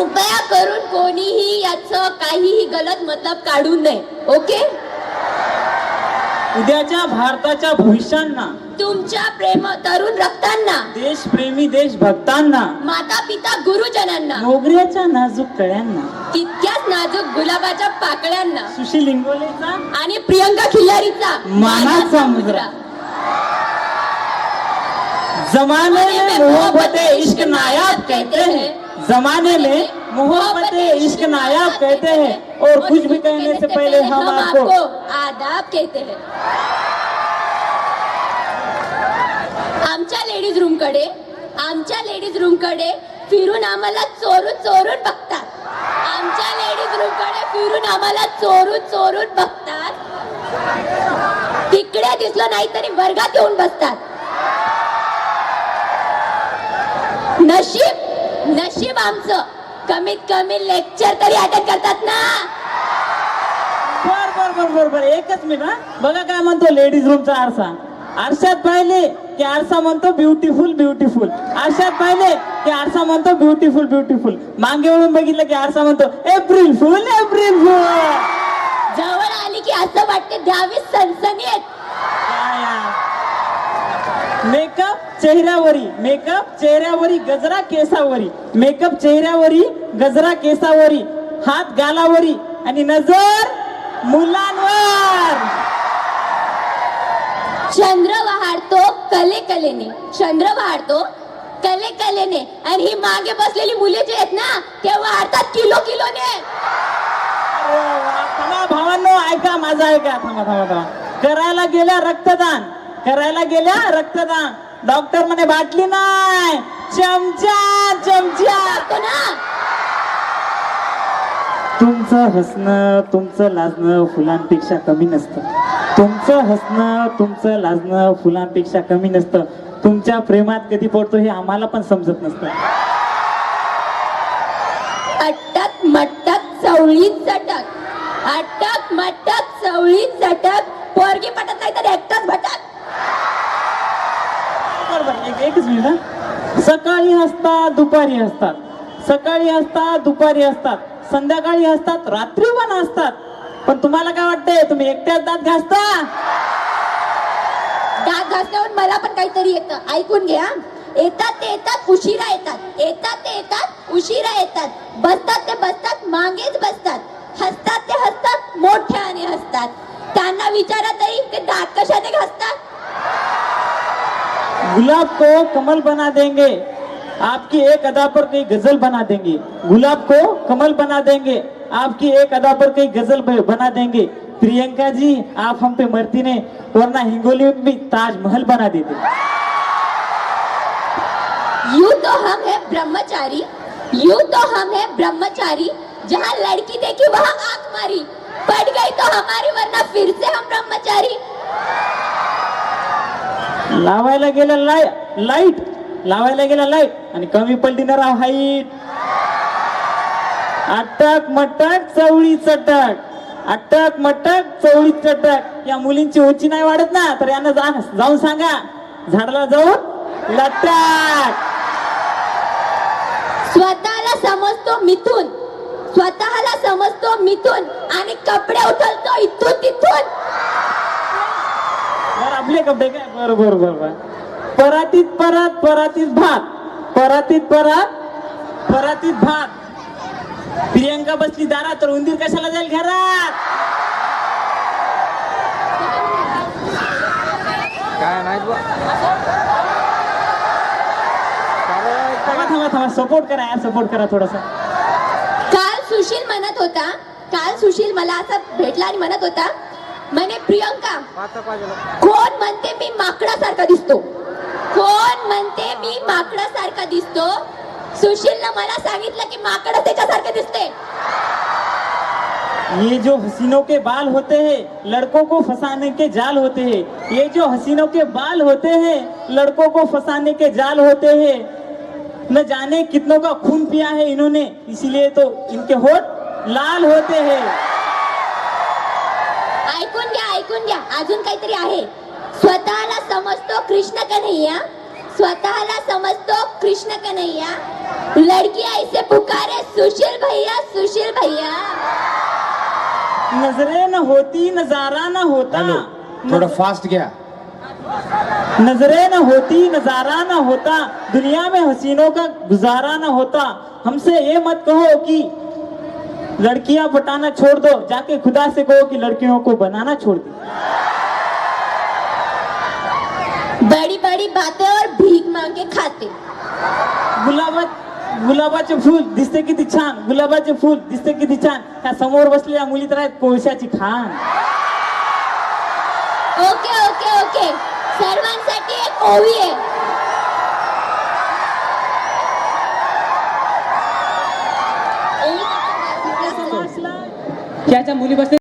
कृपया करून कोणीही याचं काहीही गलत मतलब काढू नये ओके? उद्याच्या भारताच्या भविष्यांना तुमच्या प्रेम तरुण रक्तांना देशप्रेमी देशभक्तांना माता पिता गुरुजनांना मोगऱ्याच्या नाजूक कळ्यांना तितक्याच नाजूक गुलाबाच्या पाकळ्यांना सुशील इंगोलेचा आणि प्रियंका खिल्लारीचा मानाचा मुद्रा. जमाने में मोहब्बत इश्क नायाब कहते हैं। जमाने में मोहब्बत इश्क नायाब कहते हैं और कुछ भी कहने से पहले हम आपको आदाब कहते हैं। आमच्या लेडीज रूमकडे आमच्या लेडीज रूमकडे फिरून आम्हाला चोरून चोरून बघतात. आमच्या लेडीज रूमकडे फिरून आम्हाला चोरून चोरून बघतात. तिकडे दिसलं नाही तरी वर्गात येऊन बसतात. नशीब नशीब आमचं. कमीत कमी लेक्चर तरी अटेंड करतात ना. बर बर बर बर बर. एकच मिनिट हा. बघा काय म्हणतो लेडीज रूमचा आरसा. आरशात पाहिले की आरसा म्हणतो ब्युटिफुल ब्युटिफुल आरशात पाहिले की आरसा म्हणतो ब्युटिफुल ब्युटिफुल मागे वळून बघितलं की आरसा म्हणतो एप्रिल फुल एप्रिल फुल जवळ आली की असं वाटते द्यावी यार? मेकअप चेहऱ्यावरी मेकअप चेहऱ्यावरी गजरा केसावरी मेकअप चेहऱ्यावरी गजरा केसावरी हात गालावरी आणि नजर मुलांवर. चंद्र वाढतो कले कलेने चंद्र वाढतो कले कलेने आणि ही मागे बसलेली मुले जे आहेत ना ते वाढतात किलो किलोने. थांबा भावांनो ऐका माझं ऐका. थांबा थांबा थांबा. करायला गेल्या रक्तदान. करायला गेल्या? रक्तदान. डॉक्टर म्हणे बाटली नाही. चमचा चमचा. तो ना तुमचं हसणं तुमचं लाजणं फुलांपेक्षा कमी नसतं. तुमचं हसणं तुमचं लाजणं फुलांपेक्षा कमी नसतं. तुमच्या प्रेमात कधी पडतो हे आम्हाला पण समजत नसतं. अटक मटक चवळीत चटक. अटक मटक चवळीत चटक. पोरगी पटत नाही तर एकच मिनिट हा. सकाळी असता दुपारी असतात. सकाळी हसतात दुपारी असतात. संध्याकाळी असतात रात्री पण असतात. पण तुम्हाला काय वाटतंय? तुम्ही एकट्याच दात घासता? दात घासल्यावर मला पण काहीतरी येतं. ऐकून घ्या. येतात ते येतात उशीर गुलाब को कमल बना देंगे। आपकी एक अदा पर कोई गज़ल बना देंगे। गुलाब को कमल बना देंगे। आपकी एक अदा पर कोई गज़ल बना देंगे। प्रियंका जी, आप हम पे मरती ने वरना हिंगोली में भी ताजमहल बना देते। यू तो हम है ब्रह्मचारी, यू तो हम है ब्रह्मचारी, जहाँ लड़की देखी वहाँ आँख मारी पड़ गई तो हमारी, वरना फिर से हम ब्रह्मचारी। लावायला गेला लाय लाइट. लावायला गेला लाइट. आणि कमी पडली राव हाईट. अटक मटक चवळी चटक. अटक मटक चवळी चटक. या मुलींची उंची नाही वाढत ना तर यांना जा जाऊन सांगा. झाडाला जाऊन लटक. स्वतःला समजतो मिथून. स्वतःला समजतो मिथून. आणि कपडे उचलतो इथून तिथून कपडे काय बरं बरं बरं बरं. परातीत परात परातीत भात. परातीत परात परातीत भात. प्रियंका बसली दारात तर उंदीर कशाला जाईल घरात? काय बा थांबा थांबा थांबा. सपोर्ट करा यार सपोर्ट करा थोडासा. काल सुशील म्हणत होता काल सुशील मला असा भेटला आणि म्हणत होता म्हणे प्रियंका। कोण म्हणते मी माकडासारखा दिसतो? कोण म्हणते मी माकडासारखा दिसतो? सुशीलनं मला सांगितलं की माकड त्याच्यासारखं दिसते. ये जो हसीनों के बाल होते हैं लड़कों को फंसाने के जाल होते हैं। ये जो हसीनों के बाल होते हैं लड़कों को फंसाने के जाल होते हैं। न जाने कितनों का खून पिया है इन्होंने इसीलिए तो इनके होठ लाल होते हैं। ऐकून घ्या. अजून काहीतरी आहे. स्वतःला समजतो कृष्ण कन्हैया. स्वतःला समजतो कृष्ण कन्हैया. लड़की ऐसे पुकारे सुशील भैया सुशील भैया. नजरे न होती नज़ारा न होता. हॅलो थोडं फास्ट घ्या. नजरे न होती नज़ारा न होता. दुनिया में हसीनों का गुजारा न होता. हमसे ये मत कहो कि लड़कियां पटाना छोड़ दो। जाके खुदा से कहो कि लड़कियों को बनाना छोड़ दो। बड़ी बड़ी बातें और भीख मांग के खाते। गुलाबा गुलाबाचे फूल दिसते किती छान। गुलाबाचे फूल दिसते किती छान। त्या समोर बसलेल्या मुली तर आहेत कोळशाची खान ओके ओके ओके. सर्वांसाठी एक ओवी आहे. मुली बसले